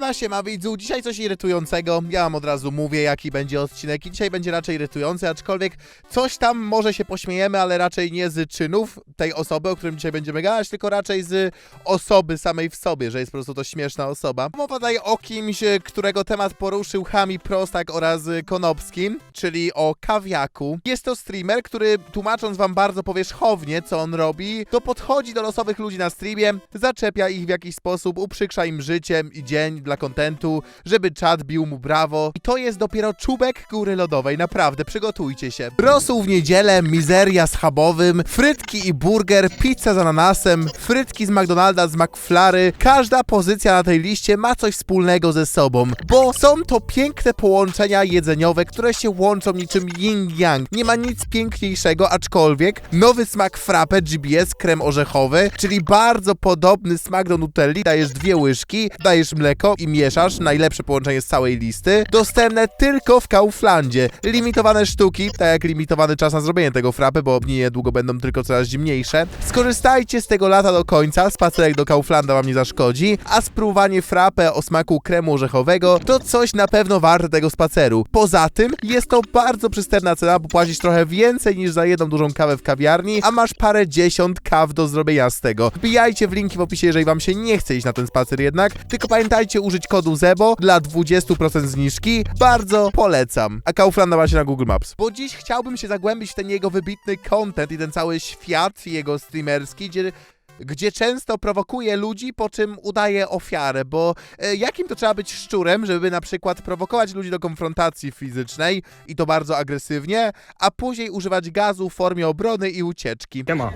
Siema, siema widzu, dzisiaj coś irytującego. Ja wam od razu mówię, jaki będzie odcinek i dzisiaj będzie raczej irytujący, aczkolwiek coś tam może się pośmiejemy, ale raczej nie z czynów tej osoby, o którym dzisiaj będziemy gadać, tylko raczej z osoby samej w sobie, że jest po prostu to śmieszna osoba. Mowa tutaj o kimś, e, którego temat poruszył Hami Prostak oraz e, Konopski, czyli o Kawiaku. Jest to streamer, który tłumacząc wam bardzo powierzchownie, co on robi, to podchodzi do losowych ludzi na streamie, zaczepia ich w jakiś sposób, uprzykrza im życie i dzień dla kontentu, żeby czat bił mu brawo. I to jest dopiero czubek góry lodowej, naprawdę, przygotujcie się. Rosół w niedzielę, mizeria z chabowym, frytki i burger, pizza z ananasem, frytki z McDonalda z McFlary. Każda pozycja na tej liście ma coś wspólnego ze sobą, bo są to piękne połączenia jedzeniowe, które się łączą niczym yin-yang. Nie ma nic piękniejszego, aczkolwiek nowy smak frappe GBS krem orzechowy, czyli bardzo podobny smak do Nutelli. Dajesz dwie łyżki, dajesz mleko i mieszasz, najlepsze połączenie z całej listy. Dostępne tylko w Kauflandzie. Limitowane sztuki, tak jak limitowany czas na zrobienie tego frappe, bo dni niedługo będą tylko coraz zimniejsze. Skorzystajcie z tego lata do końca, spacerek do Kauflanda wam nie zaszkodzi, a spróbowanie frappe o smaku kremu orzechowego to coś na pewno warte tego spaceru. Poza tym jest to bardzo przystępna cena, bo płacisz trochę więcej niż za jedną dużą kawę w kawiarni, a masz parę dziesiąt kaw do zrobienia z tego. Wbijajcie w linki w opisie, jeżeli wam się nie chce iść na ten spacer jednak, tylko pamiętajcie użyć kodu ZEBO dla 20% zniżki. Bardzo polecam. A Kauflanda macie na Google Maps. Bo dziś chciałbym się zagłębić w ten jego wybitny content i ten cały świat jego streamerski, gdzie gdzie często prowokuje ludzi, po czym udaje ofiarę, bo e, jakim to trzeba być szczurem, żeby na przykład prowokować ludzi do konfrontacji fizycznej i to bardzo agresywnie, a później używać gazu w formie obrony i ucieczki. Siema.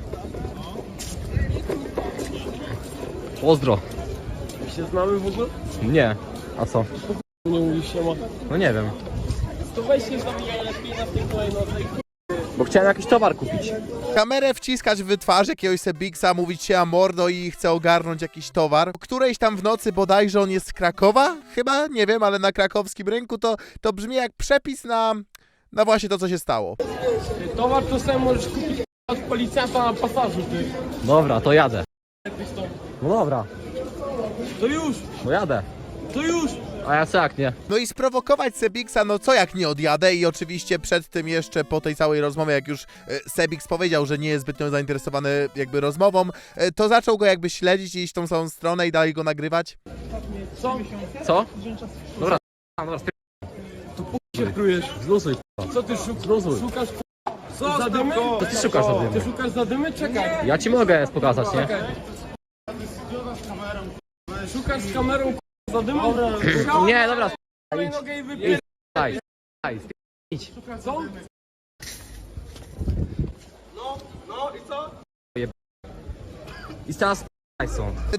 Pozdro. Się znamy w ogóle? Nie. A co? Nie mówisz siema. No nie wiem. To weź się zawijaj lepiej na tej kolejnocej. Bo chciałem jakiś towar kupić. Kamerę wciskać w twarz jakiegoś Sebiksa, mówić się a mordo i chce ogarnąć jakiś towar. Którejś tam w nocy bodajże on jest z Krakowa? Chyba? Nie wiem, ale na krakowskim rynku to, to brzmi jak przepis na... na właśnie to, co się stało. Towar to sobie możesz kupić od policjanta na pasażu, ty. Dobra, to jadę. No dobra, To już! no jadę. To już! A ja co jak nie? No i sprowokować Sebiksa, no co jak nie odjadę i oczywiście przed tym jeszcze po tej całej rozmowie, jak już e, Sebix powiedział, że nie jest zbytnio zainteresowany jakby rozmową, e, to zaczął go jakby śledzić i iść w tą samą stronę i dalej go nagrywać. Co? Co? Dobra, dobra, się prujesz? zluzuj. Co ty szuk Zluzuj. szukasz? Co? Zadymy? Co ty szukasz za Ty szukasz zadymy? Czekaj. Ja ci mogę pokazać, nie? Szukasz z kamerą zadymy? Nie, dobra, Daj nogę i wypier... daj, daj, idź. Co? I teraz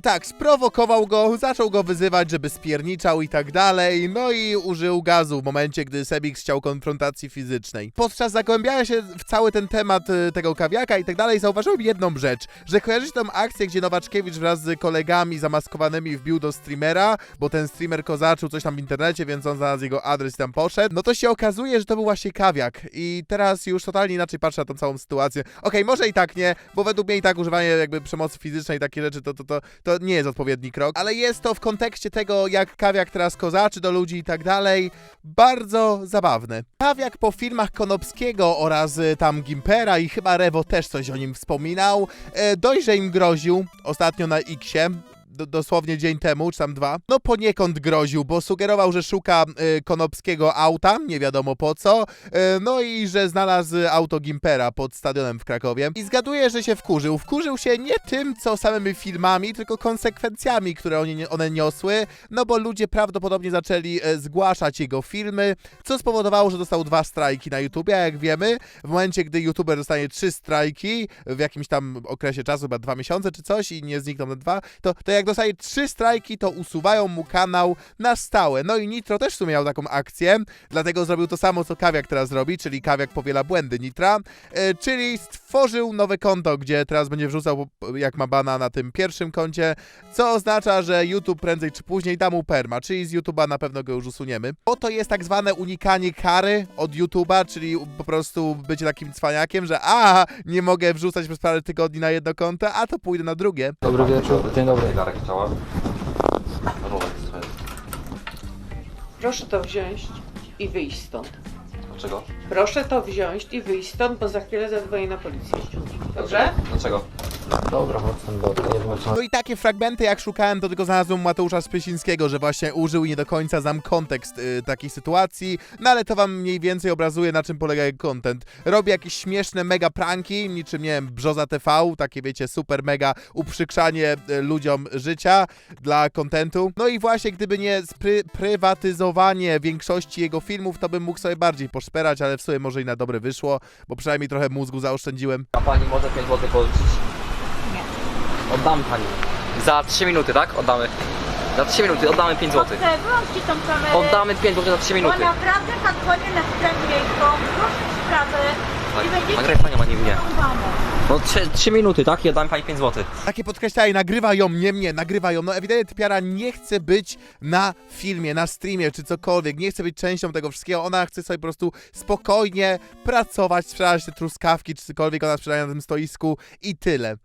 Tak, sprowokował go, zaczął go wyzywać, żeby spierniczał i tak dalej, no i użył gazu w momencie, gdy Sebix chciał konfrontacji fizycznej. Podczas zagłębiania się w cały ten temat y, tego kawiaka i tak dalej, zauważyłem jedną rzecz, że kojarzysz tą akcję, gdzie Nowaczkiewicz wraz z kolegami zamaskowanymi wbił do streamera, bo ten streamer kozaczył coś tam w internecie, więc on znalazł jego adres i tam poszedł, no to się okazuje, że to był właśnie kawiak i teraz już totalnie inaczej patrzę na tą całą sytuację. Okej, może i tak nie, bo według mnie i tak używanie jakby przemocy fizycznej i takie rzeczy to, to, to, to nie jest odpowiedni krok, ale jest to w kontekście tego, jak Kawiak teraz kozaczy do ludzi i tak dalej, bardzo zabawne. Kawiak po filmach Konopskiego oraz y, tam Gimpera i chyba Rewo też coś o nim wspominał, e, dość, że im groził ostatnio na Xie, dosłownie dzień temu, czy tam dwa, no poniekąd groził, bo sugerował, że szuka y, konopskiego auta, nie wiadomo po co, y, no i że znalazł auto Gimpera pod stadionem w Krakowie. I zgaduję, że się wkurzył. Wkurzył się nie tym, co samymi filmami, tylko konsekwencjami, które one, one niosły, no bo ludzie prawdopodobnie zaczęli e, zgłaszać jego filmy, co spowodowało, że dostał dwa strajki na YouTubie, a jak wiemy, w momencie, gdy YouTuber dostanie trzy strajki w jakimś tam okresie czasu, chyba dwa miesiące czy coś i nie znikną te dwa, to, to jak dostaje trzy strajki, to usuwają mu kanał na stałe. No i Nitro też w sumie miał taką akcję, dlatego zrobił to samo, co Kawiak teraz robi, czyli Kawiak powiela błędy Nitra, e, czyli stworzył nowe konto, gdzie teraz będzie wrzucał, jak ma bana na tym pierwszym koncie, co oznacza, że YouTube prędzej czy później da mu perma, czyli z YouTube'a na pewno go już usuniemy. Bo to jest tak zwane unikanie kary od YouTube'a, czyli po prostu bycie takim cwaniakiem, że a, nie mogę wrzucać przez parę tygodni na jedno konto, a to pójdę na drugie. Dobry wieczór, dzień dobry. Zegarek chciała. Rolex to jest. Proszę to wziąć i wyjść stąd. Dlaczego? Proszę to wziąć i wyjść stąd, bo za chwilę zadzwonię na policję. Dobrze? Dlaczego? Dobra, do No i takie fragmenty jak szukałem, to tylko znalazłem Mateusza Spysińskiego, że właśnie użył i nie do końca znam kontekst y, takiej sytuacji, no ale to wam mniej więcej obrazuje na czym polega jego content. Robi jakieś śmieszne mega pranki, niczym nie wiem, Brzoza TV, takie wiecie, super mega uprzykrzanie y, ludziom życia dla kontentu. No i właśnie gdyby nie prywatyzowanie większości jego filmów, to bym mógł sobie bardziej poszperać, ale w sumie może i na dobre wyszło, bo przynajmniej trochę mózgu zaoszczędziłem. A pani może 5 zł pożyczyć? Nie. Oddamy pani. Za 3 minuty, tak? Oddamy. Za 3 minuty oddamy 5 zł. Chcę, wyłączcie tą kamerę. Oddamy 5 zł za 3 Bo minuty. naprawdę zadzwonię na skręt miejską, proszę sprawę i będziecie Nagraj panią, a nie mnie. No 3, 3 minuty, tak? I oddamy pani 5 zł. Takie podkreślaj, nagrywają, nie mnie, nagrywają. No ewidentnie Typiara nie chce być na filmie, na streamie czy cokolwiek, nie chce być częścią tego wszystkiego. Ona chce sobie po prostu spokojnie pracować, sprzedać te truskawki czy cokolwiek ona sprzedaje na tym stoisku i tyle.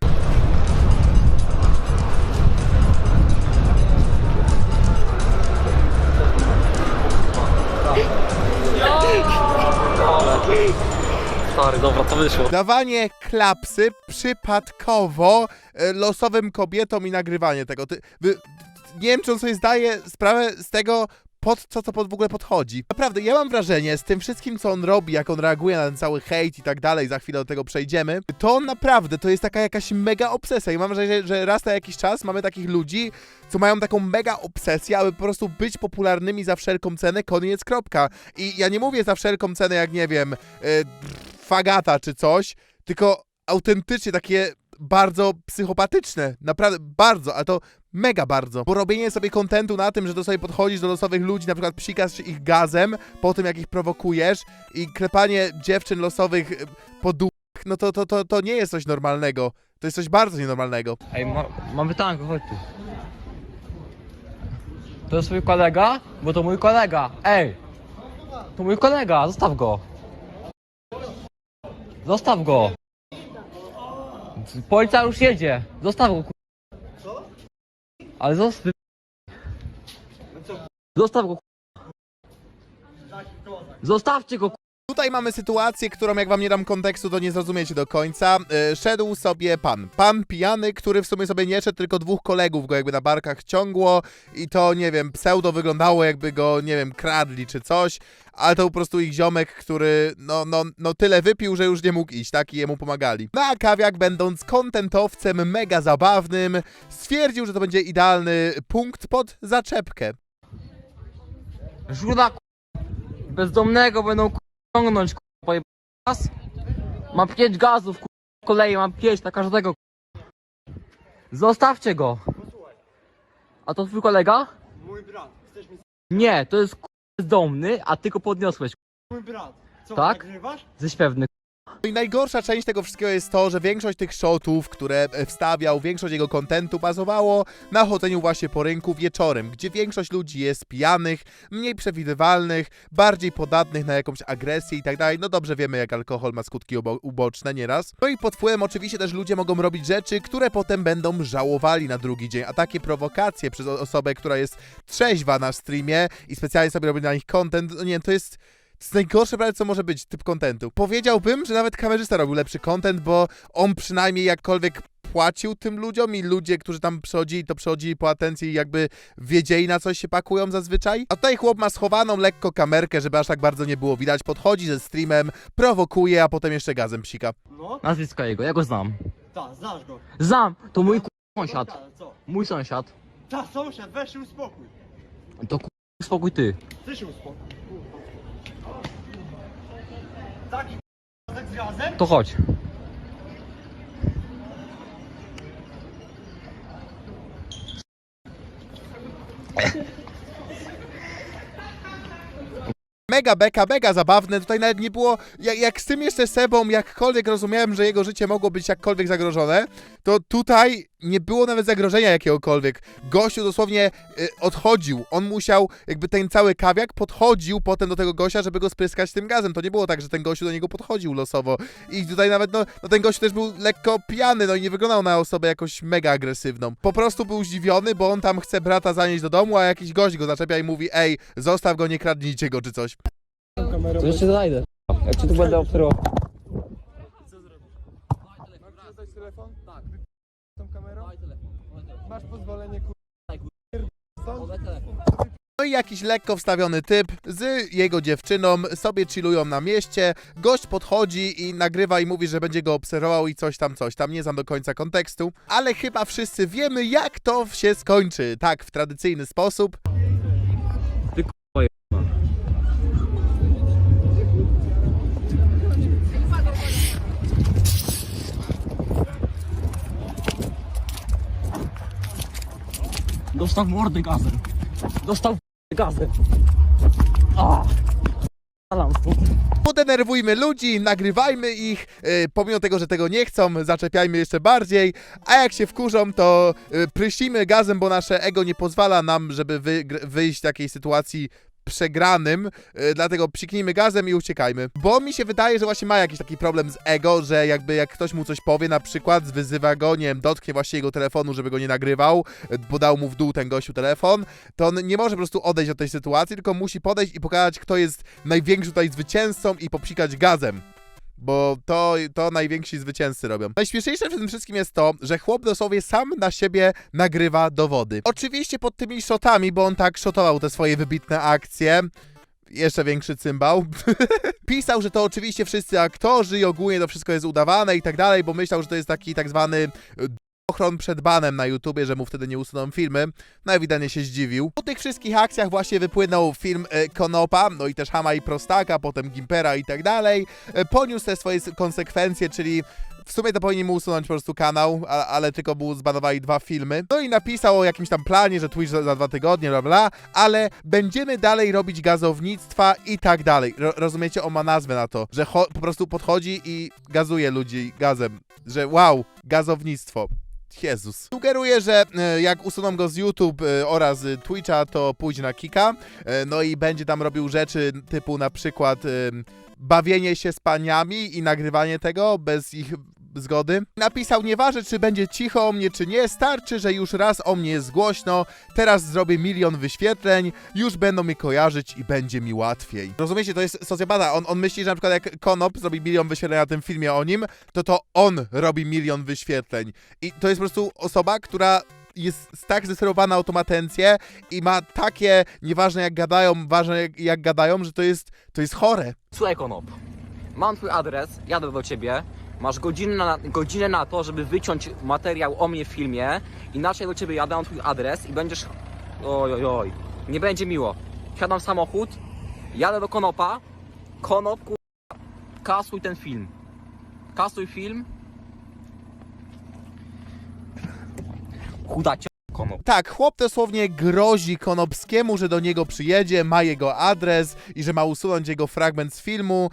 Stary, dobra, to wyszło. Dawanie klapsy przypadkowo e, losowym kobietom i nagrywanie tego. Ty, wy, nie wiem, czy on sobie zdaje sprawę z tego, pod co to pod, w ogóle podchodzi. Naprawdę, ja mam wrażenie, z tym wszystkim, co on robi, jak on reaguje na ten cały hejt i tak dalej, za chwilę do tego przejdziemy, to naprawdę, to jest taka jakaś mega obsesja i mam wrażenie, że raz na jakiś czas mamy takich ludzi, co mają taką mega obsesję, aby po prostu być popularnymi za wszelką cenę, koniec, kropka. I ja nie mówię za wszelką cenę, jak nie wiem, yy, fagata czy coś, tylko autentycznie takie bardzo psychopatyczne, naprawdę bardzo, a to mega bardzo, bo robienie sobie kontentu na tym, że to sobie podchodzisz do losowych ludzi, na przykład psikasz ich gazem po tym, jak ich prowokujesz i klepanie dziewczyn losowych y, po dupach, no to, to, to, to nie jest coś normalnego, to jest coś bardzo nienormalnego. Ej, ma, mam pytankę, chodź tu. To jest twój kolega? Bo to mój kolega. Ej! To mój kolega, zostaw go. Zostaw go. Policja już jedzie. Zostaw go. Ale zostaw. Zostaw go. Zostawcie go. Tutaj mamy sytuację, którą jak wam nie dam kontekstu, to nie zrozumiecie do końca. E, szedł sobie pan. Pan pijany, który w sumie sobie nie szedł, tylko dwóch kolegów go jakby na barkach ciągło i to, nie wiem, pseudo wyglądało jakby go, nie wiem, kradli czy coś, ale to po prostu ich ziomek, który no, no, no tyle wypił, że już nie mógł iść, tak? I jemu pomagali. No a Kawiak, będąc kontentowcem mega zabawnym, stwierdził, że to będzie idealny punkt pod zaczepkę. Żuda bezdomnego będą ku... ciągnąć ku... pojeb- gaz. Mam pięć gazów ku... w kolei, mam pięć na każdego. Zostawcie go. A to twój kolega? Mój brat, chcesz mi Nie, to jest ku... bezdomny, a ty go podniosłeś mój brat. Co, Tak? nagrywasz? ze śpewny. No i najgorsza część tego wszystkiego jest to, że większość tych shotów, które e, wstawiał, większość jego kontentu bazowało na chodzeniu właśnie po rynku wieczorem, gdzie większość ludzi jest pijanych, mniej przewidywalnych, bardziej podatnych na jakąś agresję i tak dalej. No dobrze wiemy, jak alkohol ma skutki ubo- uboczne nieraz. No i pod wpływem oczywiście też ludzie mogą robić rzeczy, które potem będą żałowali na drugi dzień, a takie prowokacje przez osobę, która jest trzeźwa na streamie i specjalnie sobie robi na nich content, no nie wiem, to jest... To jest najgorsze prawie, co może być, typ kontentu. Powiedziałbym, że nawet kamerzysta robił lepszy content, bo on przynajmniej jakkolwiek płacił tym ludziom i ludzie, którzy tam przychodzili, to przychodzili po atencji i jakby wiedzieli, na coś się pakują zazwyczaj. A tutaj chłop ma schowaną lekko kamerkę, żeby aż tak bardzo nie było widać. Podchodzi ze streamem, prowokuje, a potem jeszcze gazem psika. No, Nazwisko jego, ja go znam. tak, znasz go. Znam, to mój ku... sąsiad. Ta, co? Mój sąsiad. Ta, sąsiad, weź się uspokój. To ku... spokój ty. Ty się uspokój. Taki k***a z gwiazdem? To chodź. Mega beka, mega zabawne, tutaj nawet nie było, jak, jak z tym jeszcze Sebą, jakkolwiek rozumiałem, że jego życie mogło być jakkolwiek zagrożone, to tutaj nie było nawet zagrożenia jakiegokolwiek. Gościu dosłownie y, odchodził, on musiał, jakby ten cały kawiak podchodził potem do tego gościa, żeby go spryskać tym gazem. To nie było tak, że ten gościu do niego podchodził losowo. I tutaj nawet, no, no ten gościu też był lekko pijany, no i nie wyglądał na osobę jakoś mega agresywną. Po prostu był zdziwiony, bo on tam chce brata zanieść do domu, a jakiś gość go zaczepia i mówi, ej, zostaw go, nie kradnijcie go, czy coś. To jeszcze zajdę. Jak ci tu będę obserwował. Masz pozwolenie ku... No i jakiś lekko wstawiony typ z jego dziewczyną sobie chillują na mieście. Gość podchodzi i nagrywa i mówi, że będzie go obserwował i coś tam, coś tam. Nie znam do końca kontekstu, ale chyba wszyscy wiemy, jak to się skończy. Tak, w tradycyjny sposób. Dostał mordy gazem. Dostał gazem. A. Alam. Podenerwujmy ludzi, nagrywajmy ich, yy, pomimo tego, że tego nie chcą, zaczepiajmy jeszcze bardziej, a jak się wkurzą, to yy, gazem, bo nasze ego nie pozwala nam, żeby wygr- wyjść z takiej sytuacji przegranym, yy, dlatego psiknijmy gazem i uciekajmy. Bo mi się wydaje, że właśnie ma jakiś taki problem z ego, że jakby jak ktoś mu coś powie, na przykład wyzywa go, nie wiem, dotknie właśnie jego telefonu, żeby go nie nagrywał, yy, bo dał mu w dół ten gościu telefon, to on nie może po prostu odejść od tej sytuacji, tylko musi podejść i pokazać, kto jest największym tutaj zwycięzcą i popsikać gazem. Bo to, to najwięksi zwycięzcy robią. Najśmieszniejsze w tym wszystkim jest to, że chłop dosłownie sam na siebie nagrywa dowody. Oczywiście pod tymi shotami, bo on tak shotował te swoje wybitne akcje. Jeszcze większy cymbał. Pisał, że to oczywiście wszyscy aktorzy i ogólnie to wszystko jest udawane i tak dalej, bo myślał, że to jest taki tak zwany e, ochron przed banem na YouTubie, że mu wtedy nie usuną filmy. No ewidentnie się zdziwił. Po tych wszystkich akcjach właśnie wypłynął film e, Konopa, no i też Hama i Prostaka, potem Gimpera i tak dalej. E, poniósł te swoje konsekwencje, czyli w sumie to powinni mu usunąć po prostu kanał, a, ale tylko mu zbanowali dwa filmy. No i napisał o jakimś tam planie, że Twitch za, za dwa tygodnie, bla bla, ale będziemy dalej robić gazownictwa i tak dalej. Ro, rozumiecie? On ma nazwę na to, że po prostu podchodzi i gazuje ludzi gazem. Że wow, gazownictwo. Jezus. Sugeruję, że e, jak usuną go z YouTube e, oraz z Twitcha, to pójdzie na Kika. E, no i będzie tam robił rzeczy typu na przykład bawienie się z paniami i nagrywanie tego bez ich zgody. Napisał, nieważne czy będzie cicho o mnie czy nie, starczy, że już raz o mnie jest głośno, teraz zrobię milion wyświetleń, już będą mnie kojarzyć i będzie mi łatwiej. Rozumiecie, to jest socjopata. On, on myśli, że na przykład jak Konop zrobi milion wyświetleń na tym filmie o nim, to to on robi milion wyświetleń. I to jest po prostu osoba, która jest tak zdecydowana o tą atencję i ma takie, nieważne jak gadają, ważne jak, jak gadają, że to jest, to jest chore. Słuchaj Konop, mam twój adres, jadę do ciebie, masz godzinę na, godzinę na to, żeby wyciąć materiał o mnie w filmie, inaczej do ciebie jadę, mam twój adres i będziesz... Oj, oj, oj, nie będzie miło. Wsiadam w samochód, jadę do Konopa, Konop, ku... kasuj ten film. Kasuj film. Chuda Konop. Tak, chłop dosłownie grozi Konopskiemu, że do niego przyjedzie, ma jego adres i że ma usunąć jego fragment z filmu.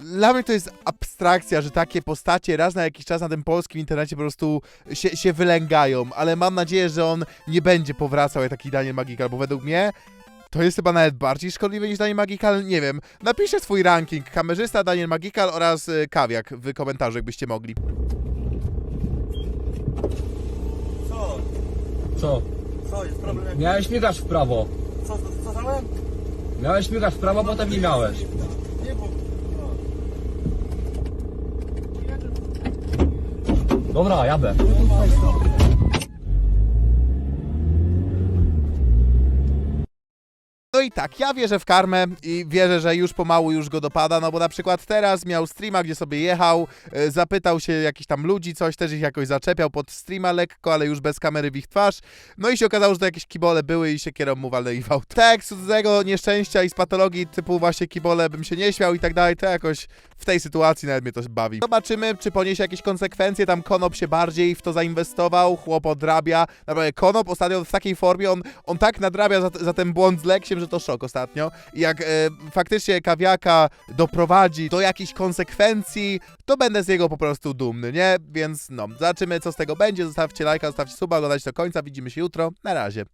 Dla mnie to jest abstrakcja, że takie postacie raz na jakiś czas na tym polskim internecie po prostu się, się wylęgają, ale mam nadzieję, że on nie będzie powracał jak taki Daniel Magikal, bo według mnie to jest chyba nawet bardziej szkodliwe niż Daniel Magikal, nie wiem. Napiszcie swój ranking, kamerzysta Daniel Magikal oraz y, Kawiak w komentarzu, jakbyście mogli. Co? Co jest problem? Miałeś migać w prawo. Co, co, co dałem? Miałeś migać w prawo, potem nie miałeś. Nie, bo... Dobra, jadę. No i tak, ja wierzę w karmę i wierzę, że już pomału już go dopada, no bo na przykład teraz miał streama, gdzie sobie jechał, e, zapytał się jakichś tam ludzi, coś też ich jakoś zaczepiał pod streama lekko, ale już bez kamery w ich twarz. No i się okazało, że to jakieś kibole były i się kierą mu walnęli w auto. Tak, z tego nieszczęścia i z patologii typu właśnie kibole bym się nie śmiał i tak dalej, to jakoś w tej sytuacji nawet mnie to bawi. Zobaczymy, czy poniesie jakieś konsekwencje, tam Konop się bardziej w to zainwestował, chłop odrabia. Naprawdę, Konop ostatnio w takiej formie, on, on tak nadrabia za, za ten błąd z Leksiem, że to szok ostatnio. I jak e, faktycznie kawiaka doprowadzi do jakichś konsekwencji, to będę z niego po prostu dumny, nie? Więc no, zobaczymy co z tego będzie. Zostawcie lajka, zostawcie suba, oglądajcie do końca. Widzimy się jutro. Na razie.